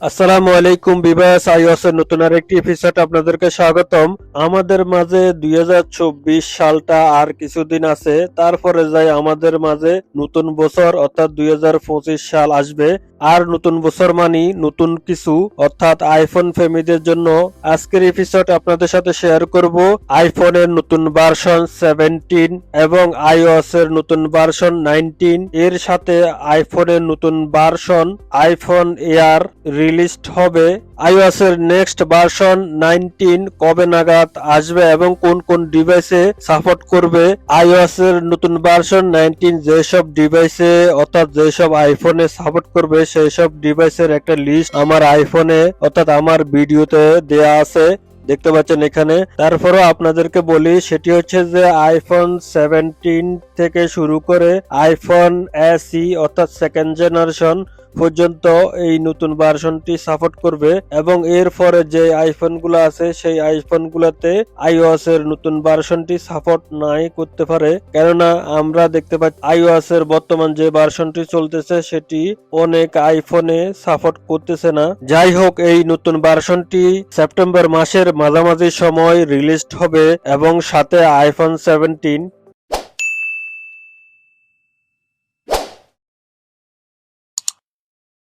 আসসালামু আলাইকুম বিবাস আইওসের নতুন আরেকটি এপিসোড আপনাদেরকে স্বাগতম। আমাদের মাঝে দুই হাজার চব্বিশ সালটা আর কিছুদিন আছে। তারপরে যাই আমাদের মাঝে নতুন বছর, অর্থাৎ দুই সাল আসবে। আর নতুন বছর মানি নতুন কিছু, অর্থাৎ আইফোন ফ্যামিলিদের জন্য আজকের এপিসোড আপনাদের সাথে শেয়ার করব। আইফোনের নতুন ভার্সন সেভেন্টিন এবং আইওএস এর নতুন ভার্সন নাইনটিন এর সাথে আইফোনের নতুন ভার্সন আইফোন এয়ার রিলিজড হবে আইওএস এর নেক্সট ভার্সন নাইনটিন কবে নাগাদ আসবে এবং কোন কোন ডিভাইসে সাপোর্ট করবে আইওএস এর নতুন ভার্সন নাইনটিন যেসব ডিভাইসে অর্থাৎ যেসব আইফোনে সাপোর্ট করবে সেই সব ডিভাইসের একটা লিস্ট আমার আইফোনে অর্থাৎ আমার ভিডিওতে দেয়া আছে। দেখতে পাচ্ছেন এখানে। তারপরও আপনাদেরকে বলি, সেটি হচ্ছে যে আইফোন সেভেন্টিন থেকে শুরু করে আইফোন এসি অর্থাৎ সেকেন্ড জেনারেশন পর্যন্ত এই নতুন ভার্সনটি সাপোর্ট করবে এবং এর পরে যে আইফোনগুলো আছে, সেই আইফোন গুলাতে আইওএস এর নতুন ভার্সনটি সাপোর্ট নাই করতে পারে। কেননা আমরা দেখতে পাচ্ছি আইওএস এর বর্তমান যে ভার্সনটি চলতেছে, সেটি অনেক আইফোনে সাপোর্ট করতেছে না। যাই হোক, এই নতুন ভার্সনটি সেপ্টেম্বর মাসের মাঝামাঝি সময় রিলিজ হবে এবং সাথে আইফোন সেভেন্টিন